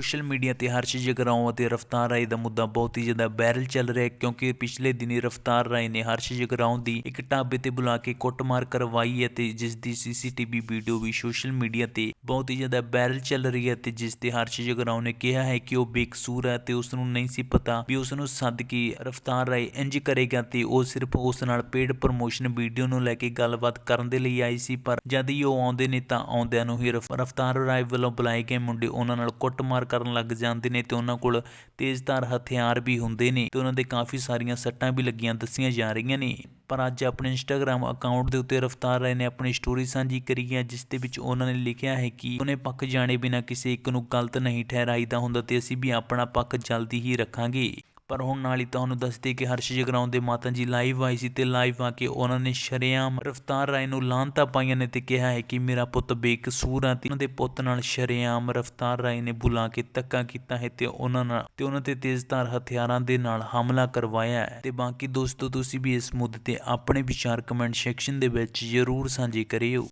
Social media ਤੇ ਹਰਸ਼ ਜਗਰਾਉਂ ਅਤੇ ਰਫਤਾਰ ਰਾਏ ਦਾ ਮੁੱਦਾ ਬਹੁਤ ਹੀ ਜ਼ਿਆਦਾ ਵਾਇਰਲ ਚੱਲ ਰਿਹਾ ਹੈ, ਕਿਉਂਕਿ ਪਿਛਲੇ ਦਿਨੀ ਰਫਤਾਰ ਰਾਏ ਨੇ ਹਰਸ਼ ਜਗਰਾਉਂ ਦੀ ਇੱਕ ਢਾਬੇ ਤੇ ਬੁਲਾ ਕੇ ਕੁੱਟਮਾਰ ਕਰਵਾਈ ਹੈ ਤੇ ਜਿਸ ਦੀ ਸੀਸੀਟੀਵੀ ਵੀਡੀਓ ਵੀ ਸੋਸ਼ਲ ਮੀਡੀਆ ਤੇ ਬਹੁਤ ਹੀ ਜ਼ਿਆਦਾ ਵਾਇਰਲ ਚੱਲ ਰਹੀ ਹੈ ਤੇ ਜਿਸ ਤੇ ਹਰਸ਼ ਜਗਰਾਉਂ ਨੇ ਕਿਹਾ ਹੈ ਕਿ ਉਹ ਬੇਕਸੂਰ ਹੈ ਤੇ ਉਸ ਨੂੰ ਨਹੀਂ ਸੀ ਪਤਾ ਵੀ ਉਸ ਨੂੰ ਸੱਦ ਕੇ ਰਫਤਾਰ ਰਾਏ ਇੰਜ ਕਰੇਗਾ ਤੇ ਉਹ ਸਿਰਫ ਉਸ ਨਾਲ ਪੇਡ ਪ੍ਰਮੋਸ਼ਨ ਵੀਡੀਓ ਨੂੰ ਲੈ ਕੇ ਗੱਲਬਾਤ ਕਰਨ ਦੇ ਲਈ ਆਈ ਸੀ, ਪਰ ਜਦ ਹੀ ਉਹ ਆਉਂਦੇ ਨੇ ਤਾਂ ਆਉਂਦਿਆਂ ਨੂੰ ਹੀ ਰਫਤਾਰ ਰਾਏ ਵੱਲੋਂ ਬੁਲਾਏ ਗਏ ਮੁੰਡੇ ਉਹਨਾਂ ਨਾਲ ਕੁੱਟਮਾਰ ਕਰਨ ਲੱਗ ਜਾਂਦੇ ਨੇ ਤੇ ਉਹਨਾਂ ਕੋਲ ਤੇਜ਼ਧਾਰ ਹਥਿਆਰ ਵੀ ਹੁੰਦੇ ਨੇ ਤੇ ਉਹਨਾਂ ਦੇ ਕਾਫੀ ਸਾਰੀਆਂ ਸੱਟਾਂ ਵੀ ਲੱਗੀਆਂ ਦੱਸੀਆਂ ਜਾ ਰਹੀਆਂ ਨੇ। ਪਰ ਅੱਜ ਆਪਣੇ ਇੰਸਟਾਗ੍ਰam ਅਕਾਊਂਟ ਦੇ ਉੱਤੇ ਰਫਤਾਰ ਰਾਏ ਨੇ ਆਪਣੀ ਸਟੋਰੀ ਸਾਂਝੀ ਕਰੀ ਹੈ, ਜਿਸ ਦੇ ਵਿੱਚ ਉਹਨਾਂ ਨੇ ਲਿਖਿਆ ਹੈ ਕਿ ਉਹਨੇ ਪੱਖ ਜਾਣੇ ਬਿਨਾਂ ਕਿਸੇ ਇੱਕ ਨੂੰ ਗਲਤ ਨਹੀਂ ਠਹਿਰਾਈਦਾ ਹੁੰਦਾ ਤੇ ਅਸੀਂ ਵੀ ਆਪਣਾ ਪੱਖ ਜਲਦੀ ਹੀ ਰੱਖਾਂਗੇ। ਪਰ ਹੁਣ ਨਾਲ ਹੀ ਤੁਹਾਨੂੰ ਦੱਸਦੇ ਕਿ ਹਰਸ਼ ਜਗਰਾਉਂ ਦੇ ਮਾਤਾ ਜੀ ਲਾਈਵ ਆਈ ਸੀ ਤੇ ਲਾਈਵ ਆ ਕੇ ਉਹਨਾਂ ਨੇ ਸ਼ਰੇਆਮ ਰਫਤਾਰ ਰਾਏ ਨੂੰ ਲਾਂਤਾ ਪਾਈਆਂ ਨੇ ਤੇ ਕਿਹਾ ਹੈ ਕਿ ਮੇਰਾ ਪੁੱਤ ਬੇਕਸੂਰ ਆ ਤੇ ਉਹਨਾਂ ਦੇ ਪੁੱਤ ਨਾਲ ਸ਼ਰੇਆਮ ਰਫਤਾਰ ਰਾਏ ਨੇ ਬੁਲਾ ਕੇ ਧੱਕਾ ਕੀਤਾ ਹੈ ਤੇ ਉਹਨਾਂ ਨਾਲ ਤੇ ਉਹਨਾਂ ਤੇ ਤੇਜ਼ਧਾਰ ਹਥਿਆਰਾਂ ਦੇ ਨਾਲ ਹਮਲਾ ਕਰਵਾਇਆ ਹੈ। ਤੇ ਬਾਕੀ ਦੋਸਤੋ, ਤੁਸੀਂ ਵੀ ਇਸ ਮੁੱਦੇ ਤੇ ਆਪਣੇ ਵਿਚਾਰ ਕਮੈਂਟ ਸੈਕਸ਼ਨ ਦੇ ਵਿੱਚ ਜ਼ਰੂਰ ਸਾਂਝੇ ਕਰਿਓ।